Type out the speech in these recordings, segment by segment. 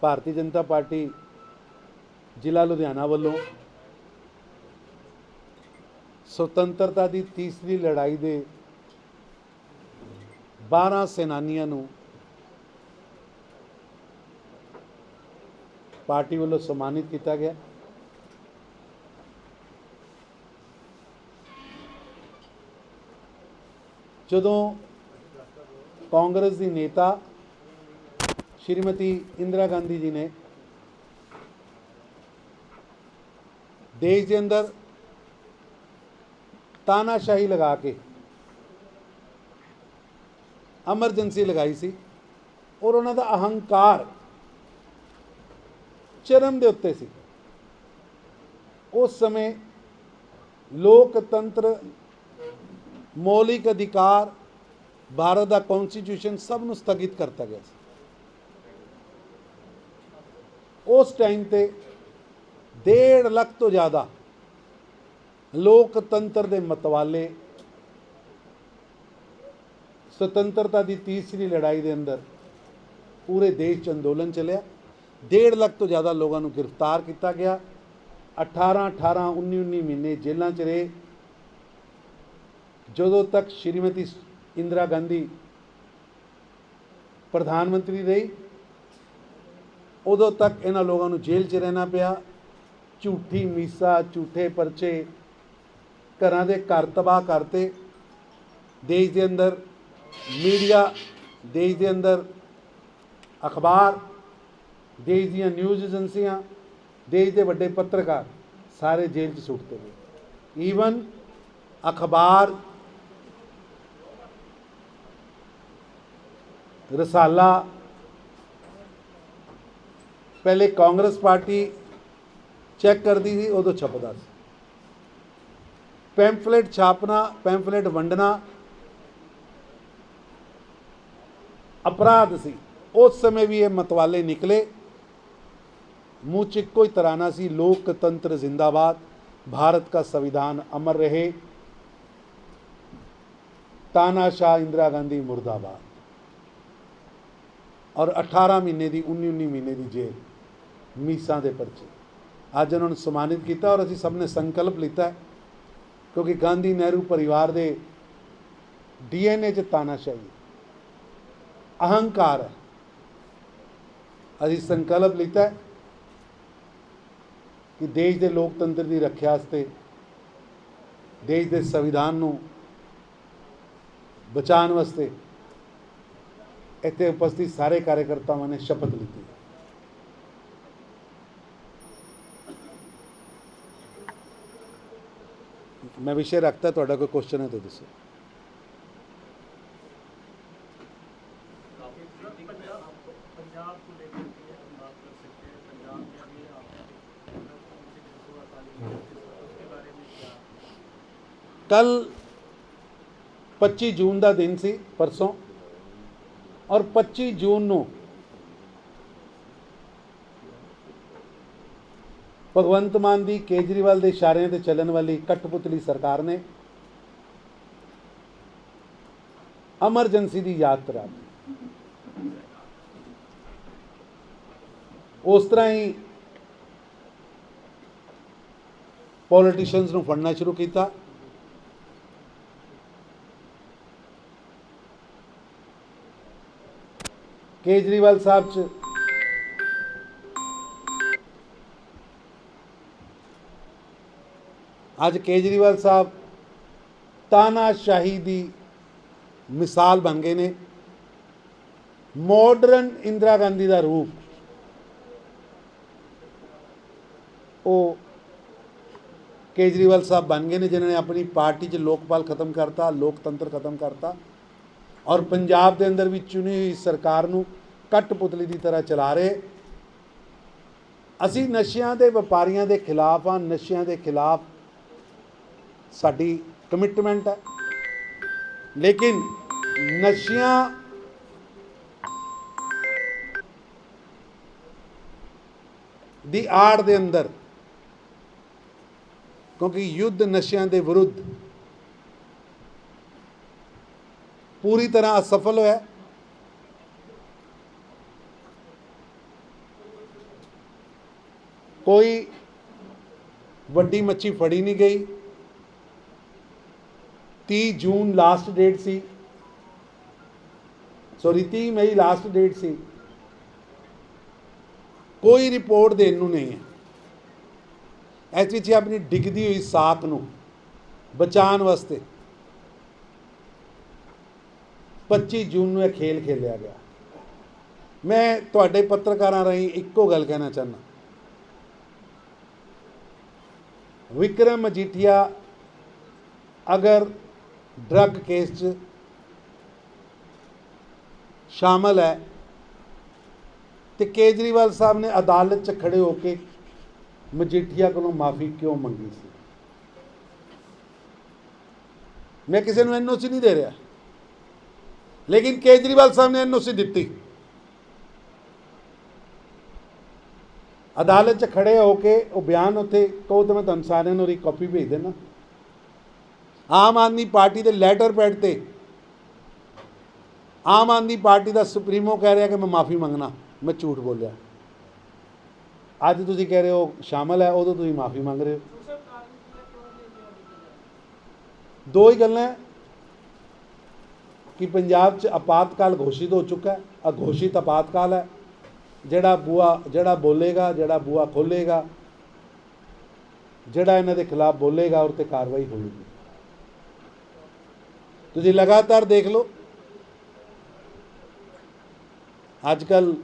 Bharatiya Janata party ਜ਼ਿਲ੍ਹਾ ਲੁਧਿਆਣਾ ਵੱਲੋਂ ਸੁਤੰਤਰਤਾ ਦੀ ਤੀਸਰੀ ਲੜਾਈ ਦੇ 12 ਸੈਨਾਨੀਆਂ ਨੂੰ ਪਾਰਟੀ ਵੱਲੋਂ ਸਨਮਾਨਿਤ ਕੀਤਾ ਗਿਆ। ਜਦੋਂ ਕਾਂਗਰਸ ਦੀ ਨੇਤਾ ਸ਼੍ਰੀਮਤੀ ਇੰਦਰਾ ਗਾਂਧੀ ਜੀ ਨੇ ਦੇਸ਼ ਦੇ ਅੰਦਰ ਤਾਨਾਸ਼ਾਹੀ ਲਗਾ ਕੇ ਐਮਰਜੈਂਸੀ ਲਗਾਈ ਸੀ ਔਰ ਉਹਨਾਂ ਦਾ ਅਹੰਕਾਰ ਚਰਮ ਦੇ ਉੱਤੇ ਸੀ। ਉਸ ਸਮੇਂ ਲੋਕਤੰਤਰ, ਮੌਲਿਕ ਅਧਿਕਾਰ, ਭਾਰਤ ਦਾ ਕਨਸਟੀਟਿਊਸ਼ਨ ਸਭ ਨੂੰ ਸਥਗਿਤ ਕਰਤਾ ਗਿਆ ਸੀ। ਉਸ ਟਾਈਮ ਤੇ 1.5 ਲੱਖ ਤੋਂ ਜ਼ਿਆਦਾ ਲੋਕਤੰਤਰ ਦੇ ਮਤਵਾਲੇ ਸੁਤੰਤਰਤਾ ਦੀ ਤੀਸਰੀ ਲੜਾਈ ਦੇ ਅੰਦਰ ਪੂਰੇ ਦੇਸ਼ 'ਚ ਅੰਦੋਲਨ ਚੱਲਿਆ। 1.5 ਲੱਖ ਤੋਂ ਜ਼ਿਆਦਾ ਲੋਕਾਂ ਨੂੰ ਗ੍ਰਿਫਤਾਰ ਕੀਤਾ ਗਿਆ। 18 18 19 19 ਮਹੀਨੇ ਜੇਲ੍ਹਾਂ 'ਚ ਰਹੇ। ਜਦੋਂ ਤੱਕ ਸ਼੍ਰੀਮਤੀ ਇੰਦਰਾ ਗਾਂਧੀ ਪ੍ਰਧਾਨ ਮੰਤਰੀ ਰਹੀ ਉਦੋਂ ਤੱਕ ਇਹਨਾਂ ਲੋਕਾਂ ਨੂੰ ਜੇਲ੍ਹ 'ਚ ਰਹਿਣਾ ਪਿਆ। ਝੂਠੀ ਮੀਸਾ, ਝੂਠੇ ਪਰਚੇ ਘਰਾਂ ਦੇ ਘਰ ਤਬਾਹ ਕਰਤੇ। ਦੇਸ਼ ਦੇ ਅੰਦਰ ਮੀਡੀਆ, ਦੇਸ਼ ਦੇ ਅੰਦਰ ਅਖਬਾਰ, ਦੇਸ਼ ਦੀਆਂ ਨਿਊਜ਼ ਏਜੰਸੀਆਂ, ਦੇਸ਼ ਦੇ ਵੱਡੇ ਪੱਤਰਕਾਰ ਸਾਰੇ ਜੇਲ੍ਹ 'ਚ ਸੁੱਟਦੇ ਨੇ। ਈਵਨ ਅਖਬਾਰ, ਰਸਾਲਾ पहले कांग्रेस पार्टी चेक कर दी थी उदो तो छपदा सी पैम्फलेट छापना, पैम्फलेट वंडना, अपराध सी। उस समय भी ये मतवाले निकले। मुँह चिक्को ही तराना सी, लोकतंत्र जिंदाबाद, भारत का संविधान अमर रहे। तानाशाह इंदिरा गांधी मुर्दाबाद। और 18 महीने की 19 19 महीने की जेल। ਮੀਸਾਂ ਦੇ ਪਰਚੇ। ਅੱਜ ਉਹਨਾਂ ਨੂੰ ਸਨਮਾਨਿਤ ਕੀਤਾ ਔਰ ਅਸੀਂ ਸਭ ਨੇ ਸੰਕਲਪ ਲਿੱਤਾ ਕਿਉਂਕਿ ਗਾਂਧੀ ਨਹਿਰੂ ਪਰਿਵਾਰ ਦੇ ਡੀਐਨਏ 'ਚ ਤਾਨਾਸ਼ਾਹੀ ਅਹੰਕਾਰ ਹੈ। ਅਸੀਂ ਸੰਕਲਪ ਲਿੱਤਾ ਕਿ ਦੇਸ਼ ਦੇ ਲੋਕਤੰਤਰ ਦੀ ਰੱਖਿਆ ਵਾਸਤੇ ਦੇਸ਼ ਦੇ ਸੰਵਿਧਾਨ ਨੂੰ ਬਚਾਉਣ ਵਾਸਤੇ ਇੱਥੇ ਉਪਸਥਿਤ ਸਾਰੇ ਕਾਰਜਕਰਤਾਵਾਂ ਨੇ ਸ਼ਪਥ ਲਿੱਤੀ ਮੈਂ ਵਿਸ਼ੇ ਰੱਖਤਾ ਤੁਹਾਡਾ ਕੋਈ ਕੁਐਸਚਨ ਹੈ ਤਾਂ ਦੱਸੋ। ਕੱਲ 25 ਜੂਨ ਦਾ ਦਿਨ ਸੀ ਪਰਸੋਂ। ਔਰ 25 ਜੂਨ ਨੂੰ ਭਗਵੰਤ ਮਾਨ ਦੀ ਕੇਜਰੀਵਾਲ ਦੇ ਇਸ਼ਾਰਿਆਂ ਤੇ ਚੱਲਣ ਵਾਲੀ ਕਠਪੁਤਲੀ ਸਰਕਾਰ ਨੇ ਐਮਰਜੈਂਸੀ ਦੀ ਯਾਤਰਾ ਉਸ ਤਰ੍ਹਾਂ ਹੀ ਪੋਲੀਟੀਸ਼ੀਅਨਸ ਨੂੰ ਫੜਨਾ ਸ਼ੁਰੂ ਕੀਤਾ। ਕੇਜਰੀਵਾਲ ਸਾਹਿਬ ਚ ਅੱਜ ਕੇਜਰੀਵਾਲ ਸਾਹਿਬ ਤਾਨਾਸ਼ਾਹੀ ਦੀ ਮਿਸਾਲ ਬਣ ਗਏ ਨੇ। ਮਾਡਰਨ ਇੰਦਰਾ ਗਾਂਧੀ ਦਾ ਰੂਪ ਉਹ ਕੇਜਰੀਵਾਲ ਸਾਹਿਬ ਬਣ ਗਏ ਨੇ, ਜਿਨ੍ਹਾਂ ਨੇ ਆਪਣੀ ਪਾਰਟੀ 'ਚ ਲੋਕਪਾਲ ਖਤਮ ਕਰਤਾ, ਲੋਕਤੰਤਰ ਖਤਮ ਕਰਤਾ ਔਰ ਪੰਜਾਬ ਦੇ ਅੰਦਰ ਵੀ ਚੁਣੀ ਹੋਈ ਸਰਕਾਰ ਨੂੰ ਕਠਪੁਤਲੀ ਦੀ ਤਰ੍ਹਾਂ ਚਲਾ ਰਹੇ। ਅਸੀਂ ਨਸ਼ਿਆਂ ਦੇ ਵਪਾਰੀਆਂ ਦੇ ਖਿਲਾਫ ਆ ਨਸ਼ਿਆਂ ਦੇ ਖਿਲਾਫ ਸਾਡੀ ਕਮਿਟਮੈਂਟ ਹੈ। ਲੇਕਿਨ ਨਸ਼ਿਆਂ ਦੀ ਆੜ ਦੇ ਅੰਦਰ, ਕਿਉਂਕਿ ਯੁੱਧ ਨਸ਼ਿਆਂ ਦੇ ਵਿਰੁੱਧ ਪੂਰੀ ਤਰ੍ਹਾਂ ਅਸਫਲ ਹੋਇਆ। ਕੋਈ ਵੱਡੀ ਮੱਛੀ ਫੜੀ ਨਹੀਂ ਗਈ। 30 ਜੂਨ ਲਾਸਟ ਡੇਟ ਸੀ। ਸੋਰੀ 30 ਮਈ ਲਾਸਟ ਡੇਟ ਸੀ। ਕੋਈ ਰਿਪੋਰਟ ਦੇਣ ਨੂੰ ਨਹੀਂ ਹੈ। ਇਸ ਐਚ ਆਪਣੀ ਡਿੱਗਦੀ ਹੋਈ ਸਾਖ ਨੂੰ ਬਚਾਉਣ ਵਾਸਤੇ 25 ਜੂਨ ਨੂੰ ਇਹ ਖੇਲ ਖੇਲਿਆ ਗਿਆ। ਮੈਂ ਤੁਹਾਡੇ ਪੱਤਰਕਾਰਾਂ ਰਾਹੀਂ ਇੱਕੋ ਗੱਲ ਕਹਿਣਾ ਚਾਹੁੰਦਾ। ਵਿਕਰਮ ਮਜੀਠੀਆ ਅਗਰ ਡਰੱਗ ਕੇਸ 'ਚ ਸ਼ਾਮਲ ਹੈ ਤੇ ਕੇਜਰੀਵਾਲ ਸਾਹਿਬ ਨੇ ਅਦਾਲਤ 'ਚ ਖੜੇ ਹੋ ਕੇ ਮਜੀਠੀਆ ਕੋਲੋਂ ਮਾਫੀ ਕਿਉਂ ਮੰਗੀ ਸੀ? ਮੈਂ ਕਿਸੇ ਨੂੰ ਐਨਓਸੀ ਨਹੀਂ ਦੇ ਰਿਹਾ। ਲੇਕਿਨ ਕੇਜਰੀਵਾਲ ਸਾਹਿਬ ਨੇ ਐਨਓਸੀ ਦਿੱਤੀ। ਅਦਾਲਤ 'ਚ ਖੜੇ ਹੋ ਕੇ ਉਹ ਬਿਆਨ ਉੱਥੇ ਕਹੋ ਤਾਂ ਮੈਂ ਤੁਹਾਨੂੰ ਸਾਰਿਆਂ ਨੂੰ ਉਹਦੀ ਕਾਪੀ ਭੇਜ ਦੇਣਾ। ਆਮ ਆਦਮੀ ਪਾਰਟੀ ਦੇ ਲੈਟਰ ਪੈਡ ਤੇ ਆਮ ਆਦਮੀ ਪਾਰਟੀ ਦਾ ਸੁਪਰੀਮੋ ਕਹਿ ਰਿਹਾ ਕਿ ਮੈਂ ਮਾਫੀ ਮੰਗਣਾ, ਮੈਂ ਝੂਠ ਬੋਲਿਆ। ਅੱਜ ਤੁਸੀਂ ਕਹਿ ਰਹੇ ਹੋ ਸ਼ਾਮਲ ਹੈ, ਉਦੋਂ ਤੁਸੀਂ ਮਾਫੀ ਮੰਗ ਰਹੇ ਹੋ। ਦੋ ਹੀ ਗੱਲਾਂ ਕਿ ਪੰਜਾਬ 'ਚ ਆਪਾਤਕਾਲ ਘੋਸ਼ਿਤ ਹੋ ਚੁੱਕਾ ਹੈ, ਅਘੋਸ਼ਿਤ ਆਪਾਤਕਾਲ ਹੈ। ਜਿਹੜਾ ਬੂਆ ਜਿਹੜਾ ਬੋਲੇਗਾ, ਜਿਹੜਾ ਬੂਆ ਖੋਲੇਗਾ ਜਿਹੜਾ ਇਹਨਾਂ ਦੇ ਖਿਲਾਫ ਬੋਲੇਗਾ ਉਹ ਤੇ ਕਾਰਵਾਈ ਹੋਵੇਗੀ ਤੁਸੀਂ ਲਗਾਤਾਰ ਦੇਖ ਲਓ। ਅੱਜ ਕੱਲ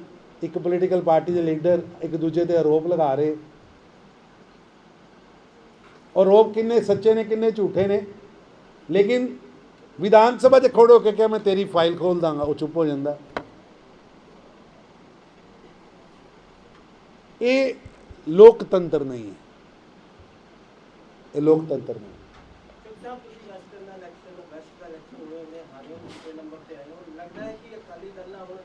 ਇੱਕ ਪੋਲੀਟੀਕਲ ਪਾਰਟੀ ਦੇ ਲੀਡਰ ਇੱਕ ਦੂਜੇ ਤੇ ਆਰੋਪ ਲਗਾ ਰਹੇ। ਆਰੋਪ ਕਿੰਨੇ ਸੱਚੇ ਨੇ, ਕਿੰਨੇ ਝੂਠੇ ਨੇ। ਲੇਕਿਨ ਵਿਧਾਨ ਸਭਾ 'ਚ ਖੜੋ ਕੇ ਕਿ ਮੈਂ ਤੇਰੀ ਫਾਈਲ ਖੋਲ ਦਾਂਗਾ। ਉਹ ਚੁੱਪ ਹੋ ਜਾਂਦਾ। ਇਹ ਲੋਕਤੰਤਰ ਨਹੀਂ ਹੈ। ਇਹ ਲੋਕਤੰਤਰ ਨਹੀਂ ਸਾਹਿਬ ਤੁਸੀਂ ਵੈਸਟਰਨ ਦਾ ਇਲੈਕਸ਼ਨ ਹੋਏ ਨੇ, ਹਾਰੇ ਹੋ ਦੂਸਰੇ ਨੰਬਰ ਤੇ ਆਏ ਹੋ ਲੱਗਦਾ ਹੈ ਕਿ ਅਕਾਲੀ ਦਲ ਨਾਲ ਹੁਣ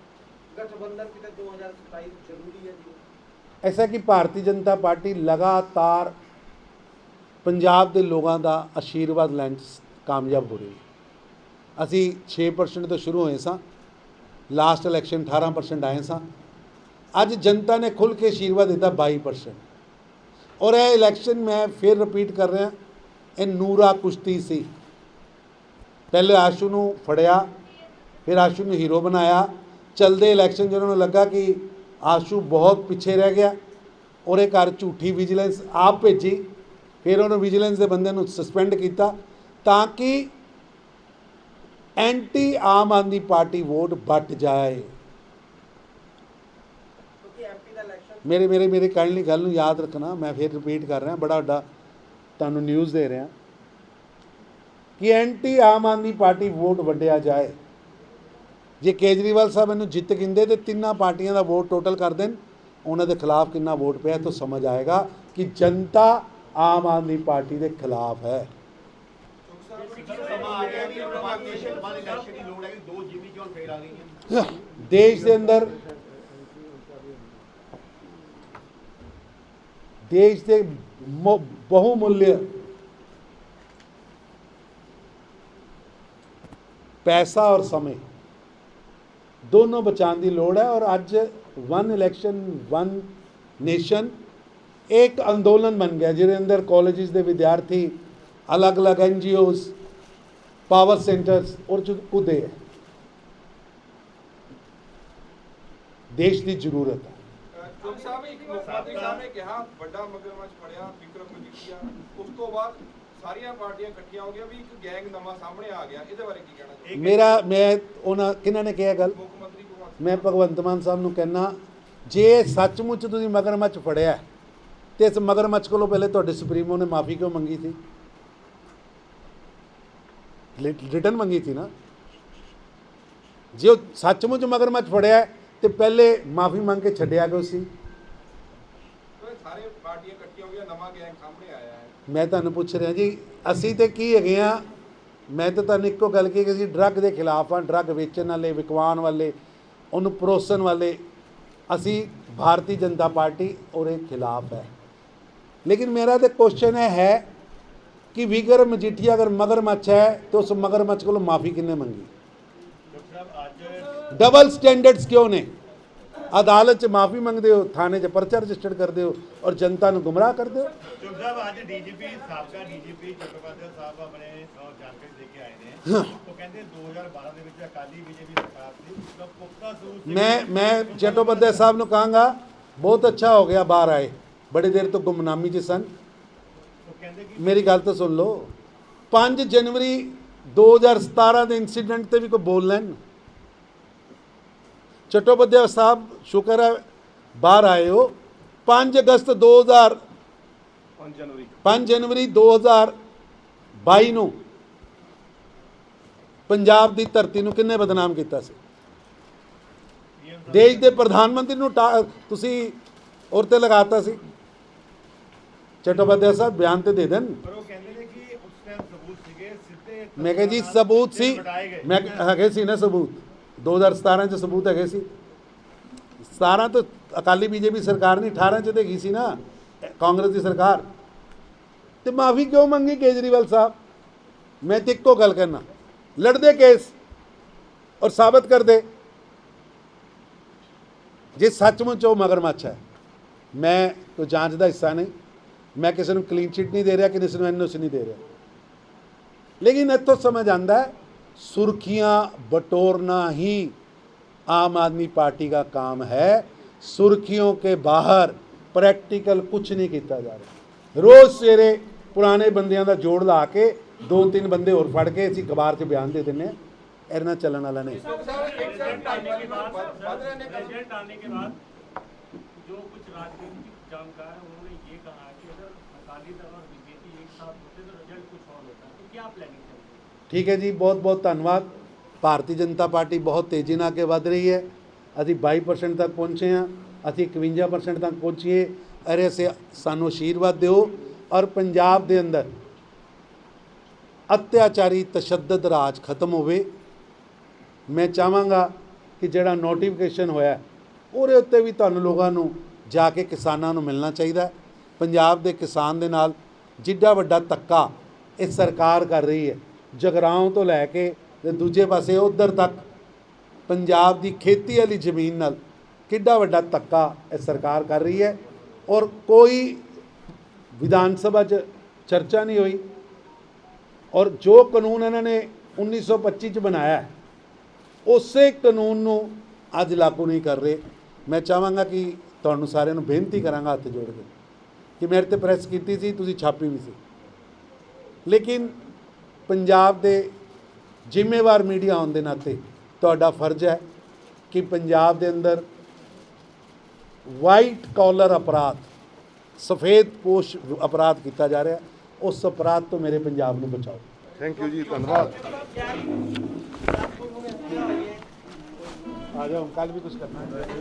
ਗਠਬੰਧਨ ਕਿਤੇ 2027 ਜ਼ਰੂਰੀ ਹੈ ਜੀ। ਐਸਾ ਕਿ ਭਾਰਤੀ ਜਨਤਾ ਪਾਰਟੀ ਲਗਾਤਾਰ ਪੰਜਾਬ ਦੇ ਲੋਕਾਂ ਦਾ ਆਸ਼ੀਰਵਾਦ ਲੈਣ 'ਚ ਕਾਮਯਾਬ ਹੋ ਰਹੀ ਹੈ। ਅਸੀਂ 6% ਤੋਂ ਸ਼ੁਰੂ ਹੋਏ ਸਾਂ ਲਾਸਟ ਇਲੈਕਸ਼ਨ 18% ਆਏ ਸਾਂ। ਅੱਜ ਜਨਤਾ ਨੇ ਖੁੱਲ੍ਹ ਕੇ ਆਸ਼ੀਰਵਾਦ ਦਿੱਤਾ 22% ਔਰ ਇਹ ਇਲੈਕਸ਼ਨ ਮੈਂ ਫਿਰ ਰਿਪੀਟ ਕਰ ਰਿਹਾ, ਇਹ ਨੂਰਾ ਕੁਸ਼ਤੀ ਸੀ। ਪਹਿਲੇ ਆਸ਼ੂ ਨੂੰ ਫੜਿਆ ਫਿਰ ਆਸ਼ੂ ਨੂੰ ਹੀਰੋ ਬਣਾਇਆ। ਚਲਦੇ ਇਲੈਕਸ਼ਨ ਜਦੋਂ ਨੂੰ ਲੱਗਾ ਕਿ ਆਸ਼ੂ ਬਹੁਤ ਪਿੱਛੇ ਰਹਿ ਗਿਆ ਉਹਦੇ ਘਰ ਝੂਠੀ ਵਿਜੀਲੈਂਸ ਆਪ ਭੇਜੀ ਫਿਰ ਉਹਨੂੰ ਵਿਜੀਲੈਂਸ ਦੇ ਬੰਦੇ ਨੂੰ ਸਸਪੈਂਡ ਕੀਤਾ ਤਾਂ ਕਿ anti Aam Aadmi party vote ਵੱਟ ਜਾਏ। ਮੇਰੇ ਮੇਰੇ ਮੇਰੇ ਕਾਈਂਡਲੀ ਗੱਲ ਨੂੰ ਯਾਦ ਰੱਖਣਾ ਮੈਂ ਫਿਰ ਰਿਪੀਟ ਕਰ ਰਿਹਾ ਬੜਾ ਵੱਡਾ ਤੁਹਾਨੂੰ ਨਿਊਜ਼ ਦੇ ਰਿਹਾ। ਕਿ anti Aam Aadmi party vote ਵੰਡਿਆ ਜਾਏ। ਜੇ ਕੇਜਰੀਵਾਲ ਸਾਹਿਬ ਇਹਨੂੰ ਜਿੱਤ ਗਿੰਦੇ ਤੇ ਤਿੰਨਾਂ ਪਾਰਟੀਆਂ ਦਾ ਵੋਟ ਟੋਟਲ ਕਰ ਦੇਣ, ਉਹਨਾਂ ਦੇ ਖਿਲਾਫ ਕਿੰਨਾ ਵੋਟ ਪਿਆ ਤਾਂ ਸਮਝ ਆਏਗਾ ਕਿ ਜਨਤਾ ਆਮ ਆਦਮੀ ਪਾਰਟੀ ਦੇ ਖਿਲਾਫ ਹੈ। ਦੇਸ਼ ਦੇ ਅੰਦਰ, ਦੇਸ਼ ਦੇ ਮੁ- ਬਹੁਮੁੱਲਿਆ ਪੈਸਾ ਔਰ ਸਮੇਂ। ਦੋਨੋਂ ਬਚਾਉਣ ਦੀ ਲੋੜ ਹੈ ਔਰ ਅੱਜ ਵਨ ਇਲੈਕਸ਼ਨ ਵਨ ਨੇਸ਼ਨ ਇੱਕ ਅੰਦੋਲਨ ਬਣ ਗਿਆ, ਜਿਹਦੇ ਅੰਦਰ ਕਾਲਜਿਸ ਦੇ ਵਿਦਿਆਰਥੀ, ਅਲੱਗ-ਅਲੱਗ ਐਨਜੀਓਜ਼ ਪਾਵਰ ਸੈਂਟਰਸ ਔਰ ਚ ਕੁਦੇ ਹੈ। ਦੇਸ਼ ਦੀ ਜ਼ਰੂਰਤ ਹੈ। ਚੁੱਪ ਸਾਹਿਬ, ਇੱਕ ਮੁੱਖ ਸਾਹਿਬ ਨੇ ਕਿਹਾ, ਵੱਡਾ ਮਗਰਮੱਛ ਫੜਿਆ, ਵਿਕਰਮ ਮਜੀਠੀਆ ਉਸ ਤੋਂ ਬਾਅਦ ਸਾਰੀਆਂ ਪਾਰਟੀਆਂ ਇਕੱਠੀਆਂ ਹੋ ਗਈਆਂ ਵੀ ਇੱਕ ਗੈਂਗ ਨਵਾਂ ਸਾਹਮਣੇ ਆ ਗਿਆ ਇਹਦੇ ਬਾਰੇ ਕੀ ਕਹਿਣਾ ਚਾਹੁੰਦੇ ਮੇਰਾ ਮੈਂ ਉਹਨਾਂ ਕਿਹਨਾਂ ਨੇ ਕਿਹਾ ਗੱਲ? ਮੁੱਖ ਮੰਤਰੀ ਭਗਵੰਤ ਮੈਂ ਭਗਵੰਤ ਮਾਨ ਸਾਹਿਬ ਨੂੰ ਕਹਿਣਾ ਜੇ ਸੱਚਮੁੱਚ ਤੁਸੀਂ ਮਗਰਮੱਛ ਫੜਿਆ ਤੇ ਇਸ ਮਗਰਮੱਛ ਕੋਲੋਂ ਪਹਿਲੇ ਤੁਹਾਡੇ ਸੁਪਰੀਮੋ ਨੇ ਮਾਫੀ ਕਿਉਂ ਮੰਗੀ ਸੀ? ਰਿਟਰਨ ਮੰਗੀ ਸੀ ਨਾ? ਜੇ ਸੱਚਮੁੱਚ ਮਗਰਮੱਛ ਫੜਿਆ ਤੇ ਪਹਿਲੇ ਮਾਫੀ ਮੰਗ ਕੇ ਛੱਡਿਆ ਕਿਉਂ ਸੀ? ਸਾਰੇ ਪਾਰਟੀਆਂ ਇਕੱਠੀਆਂ ਹੋ ਗਈਆਂ ਨਵਾਂ ਗੈਂਗ ਸਾਹਮਣੇ ਮੈਂ ਤੁਹਾਨੂੰ ਪੁੱਛ ਰਿਹਾ ਜੀ ਅਸੀਂ ਤੇ ਕੀ ਹੈਗੇ ਆ ਮੈਂ ਤਾਂ ਤੁਹਾਨੂੰ ਇੱਕੋ ਗੱਲ ਕਹੀ ਕਿ ਅਸੀਂ ਡਰੱਗ ਦੇ ਖਿਲਾਫ ਆ ਡਰੱਗ ਵੇਚਣ ਵਾਲੇ ਵਿਕਵਾਨ ਵਾਲੇ ਉਹਨੂੰ ਪਰੋਸਣ ਵਾਲੇ ਅਸੀਂ ਭਾਰਤੀ ਜਨਤਾ ਪਾਰਟੀ ਉਹਦੇ ਖਿਲਾਫ ਹੈ। ਲੇਕਿਨ ਮੇਰਾ ਤੇ ਕੁਐਸਚਨ ਹੈ ਕਿ ਵਿਕਰਮ ਮਜੀਠੀਆ ਅਗਰ ਮਗਰਮੱਛ ਹੈ ਤਾਂ ਉਸ ਮਗਰਮੱਛ ਕੋਲੋਂ ਮਾਫੀ ਕਿੰਨੇ ਮੰਗੀ? ਡਬਲ ਸਟੈਂਡਰਡਸ ਕਿਉਂ ਨੇ? ਅਦਾਲਤ 'ਚ ਮਾਫੀ ਮੰਗਦੇ ਹੋ ਥਾਣੇ 'ਚ ਪਰਚਾ ਰਜਿਸਟਰ ਕਰਦੇ ਹੋ ਔਰ ਜਨਤਾ ਨੂੰ ਗੁੰਮਰਾਹ ਕਰਦੇ ਹੋ? ਚੁੱਪ ਸਾਹਿਬ ਅੱਜ ਡੀਜੀਪੀ ਸਾਬਕਾ ਡੀਜੀਪੀ ਚਟੋਪਾਧਿਆਏ ਸਾਹਿਬ ਆਪਣੇ ਜਾਣਕਾਰੀ ਦੇ ਕੇ ਆਏ ਨੇ। ਉਹ ਕਹਿੰਦੇ 2012 ਦੇ ਵਿੱਚ ਅਕਾਲੀ ਬੀਜੇਪੀ ਸਰਕਾਰ ਸੀ। ਪੁਖਤਾ ਸਬੂਤ ਸੀ ਮੈਂ ਮੈਂ ਚਟੋਪਾਧਿਆਏ ਸਾਹਿਬ ਨੂੰ ਕਹਾਂਗਾ ਬਹੁਤ ਅੱਛਾ ਹੋ ਗਿਆ ਬਾਹਰ ਆਏ। ਬੜੀ ਦੇਰ ਤੋਂ ਗੁੰਮਨਾਮੀ 'ਚ ਸਨ। ਮੇਰੀ ਗੱਲ ਤਾਂ ਸੁਣ ਲਓ। 5 ਜਨਵਰੀ 2017 ਦੇ ਇਨਸੀਡੈਂਟ ਤੇ ਵੀ ਕੋਈ ਬੋਲ ਲੈਣ। ਚਟੋਪਾਧਿਆਏ ਸਾਹਿਬ ਸ਼ੁਕਰ ਹੈ ਬਾਹਰ ਆਏ ਹੋ 5 ਅਗਸਤ 2000 5 ਜਨਵਰੀ 5 ਜਨਵਰੀ 2022 ਨੂੰ ਪੰਜਾਬ ਦੀ ਧਰਤੀ ਨੂੰ ਕਿੰਨੇ ਬਦਨਾਮ ਕੀਤਾ ਸੀ ਦੇਸ਼ ਦੇ ਪ੍ਰਧਾਨ ਮੰਤਰੀ ਨੂੰ ਤੁਸੀਂ ਔਰ ਤੇ ਲਗਾਤਾ ਸੀ ਚਟੋਪਾਧਿਆਏ ਸਾਹਿਬ ਬਿਆਨ ਤੇ ਦੇ ਦੇਣ ਪਰ ਉਹ ਕਹਿੰਦੇ ਨੇ ਕਿ ਉਸ ਟਾਈਮ ਸਬੂਤ ਸੀਗੇ ਸਿੱਧੇ ਮੈਂ ਕਿਹਾ ਜੀ ਸਬੂਤ ਸੀ। ਮੈਂ ਹੈਗੇ ਸੀ ਨਾ ਸਬੂਤ 2017 ਚ ਸਬੂਤ ਹੈਗੇ ਸੀ। 17 ਤੋਂ ਅਕਾਲੀ ਬੀਜੇਪੀ ਸਰਕਾਰ ਨੇ 18 ਚ ਦੇਗੀ ਸੀ ਨਾ, ਕਾਂਗਰਸ ਦੀ ਸਰਕਾਰ। ਤੇ ਮਾਫੀ ਕਿਉਂ ਮੰਗੀ ਕੇਜਰੀਵਾਲ ਸਾਹਿਬ? ਮੈਂ ਤੇ ਇੱਕੋ ਗੱਲ ਕਰਨਾ ਲੜਦੇ ਕੇਸ ਔਰ ਸਾਬਤ ਕਰ ਦੇ ਜੇ ਸੱਚਮੁੱਚ ਉਹ ਮਗਰਮੱਛ ਹੈ, ਮੈਂ ਕੋਈ ਜਾਂਚ ਦਾ ਹਿੱਸਾ ਨਹੀਂ, ਮੈਂ ਕਿਸੇ ਨੂੰ ਕਲੀਨ ਚਿੱਟ ਨਹੀਂ ਦੇ ਰਿਹਾ, ਕਿਸੇ ਨੂੰ ਐਨਓਸੀ ਨਹੀਂ ਦੇ ਰਿਹਾ। ਲੇਕਿਨ ਇੱਥੋਂ ਸਮਝ ਆਂਦਾ ਹੈ सुर्खियां बटोरना ही आम आदमी पार्टी का काम है सुर्खियों के बाहर प्रैक्टिकल कुछ नहीं ਕੀਤਾ ਜਾ ਰਿਹਾ ਰੋਜ਼ ਸਵੇਰੇ ਪੁਰਾਣੇ ਬੰਦਿਆਂ ਦਾ ਜੋੜ ਲਾ ਕੇ ਦੋ ਤਿੰਨ ਬੰਦੇ ਹੋਰ ਫੜ ਕੇ ਅਸੀਂ ਅਖਬਾਰ 'ਚ ਬਿਆਨ ਦੇ ਦਿੰਨੇ ਆ ਇਹਦੇ ਨਾਲ ਚੱਲਣ ਵਾਲਾ ਨਹੀਂ प्रेसिडेंट आने के बाद प्रेसिडेंट आने के बाद जो कुछ राजनीतिक जानकार है उन्होंने ये कहा है कि अगर अकाली दल और बीजेपी एक साथ होते तो रिजल्ट कुछ और होता तो क्या प्लानिंग चल रही है ਠੀਕ ਹੈ ਜੀ, ਬਹੁਤ ਬਹੁਤ ਧੰਨਵਾਦ। ਭਾਰਤੀ ਜਨਤਾ ਪਾਰਟੀ ਬਹੁਤ ਤੇਜ਼ੀ ਨਾਲ ਅੱਗੇ ਵਧ ਰਹੀ ਹੈ। ਅਸੀਂ 22% ਤੱਕ ਪਹੁੰਚੇ ਹਾਂ, ਅਸੀਂ 51% ਤੱਕ ਪਹੁੰਚੀਏ। ਅਰੇ ਸੇ ਸਾਨੂੰ ਆਸ਼ੀਰਵਾਦ ਦਿਓ ਔਰ ਪੰਜਾਬ ਦੇ ਅੰਦਰ ਅਤਿਆਚਾਰੀ ਤਸ਼ੱਦਦ ਰਾਜ ਖਤਮ ਹੋਵੇ। ਮੈਂ ਚਾਹਾਂਗਾ ਕਿ ਜਿਹੜਾ ਨੋਟੀਫਿਕੇਸ਼ਨ ਹੋਇਆ, ਉਹਦੇ ਉੱਤੇ ਵੀ ਤੁਹਾਨੂੰ ਲੋਕਾਂ ਨੂੰ ਜਾ ਕੇ ਕਿਸਾਨਾਂ ਨੂੰ ਮਿਲਣਾ ਚਾਹੀਦਾ ਪੰਜਾਬ ਦੇ ਕਿਸਾਨ ਦੇ ਨਾਲ ਜਿੱਡਾ ਵੱਡਾ ਧੱਕਾ ਇਹ ਸਰਕਾਰ ਕਰ ਰਹੀ ਹੈ। ਜਗਰਾਉਂ ਤੋਂ ਲੈ ਕੇ ਤੇ ਦੂਜੇ ਪਾਸੇ ਉਧਰ ਤੱਕ ਪੰਜਾਬ ਦੀ ਖੇਤੀ ਵਾਲੀ ਜ਼ਮੀਨ ਨਾਲ ਕਿੱਡਾ ਵੱਡਾ ਧੱਕਾ ਇਹ ਸਰਕਾਰ ਕਰ ਰਹੀ ਹੈ ਔਰ ਕੋਈ ਵਿਧਾਨ ਸਭਾ 'ਚ ਚਰਚਾ ਨਹੀਂ ਹੋਈ। ਔਰ ਜੋ ਕਾਨੂੰਨ ਇਹਨਾਂ ਨੇ 1925 ਚ ਬਣਾਇਆ ਉਸੇ ਕਾਨੂੰਨ ਨੂੰ ਅੱਜ ਲਾਗੂ ਨਹੀਂ ਕਰ ਰਹੇ। ਮੈਂ ਚਾਹਾਂਗਾ ਕਿ ਤੁਹਾਨੂੰ ਸਾਰਿਆਂ ਨੂੰ ਬੇਨਤੀ ਕਰਾਂਗਾ ਹੱਥ ਜੋੜ ਕੇ ਕਿ ਮੇਰੇ ਤੇ ਪ੍ਰੈਸ ਕੀਤੀ ਸੀ, ਤੁਸੀਂ ਛਾਪੀ ਵੀ ਸੀ। ਲੇਕਿਨ ਪੰਜਾਬ ਦੇ ਜ਼ਿੰਮੇਵਾਰ ਮੀਡੀਆ ਹੋਣ ਦੇ ਨਾਤੇ ਤੁਹਾਡਾ ਫਰਜ਼ ਹੈ ਕਿ ਪੰਜਾਬ ਦੇ ਅੰਦਰ ਵਾਈਟ ਕਾਲਰ ਅਪਰਾਧ ਸਫੇਦ ਪੋਸ਼ ਅਪਰਾਧ ਕੀਤਾ ਜਾ ਰਿਹਾ ਉਸ ਅਪਰਾਧ ਤੋਂ ਮੇਰੇ ਪੰਜਾਬ ਨੂੰ ਬਚਾਓ। ਥੈਂਕ ਯੂ ਜੀ ਧੰਨਵਾਦ। ਆ ਜਾਓ ਕੱਲ ਵੀ ਕੁਝ ਕਰਨਾ ਹੈ।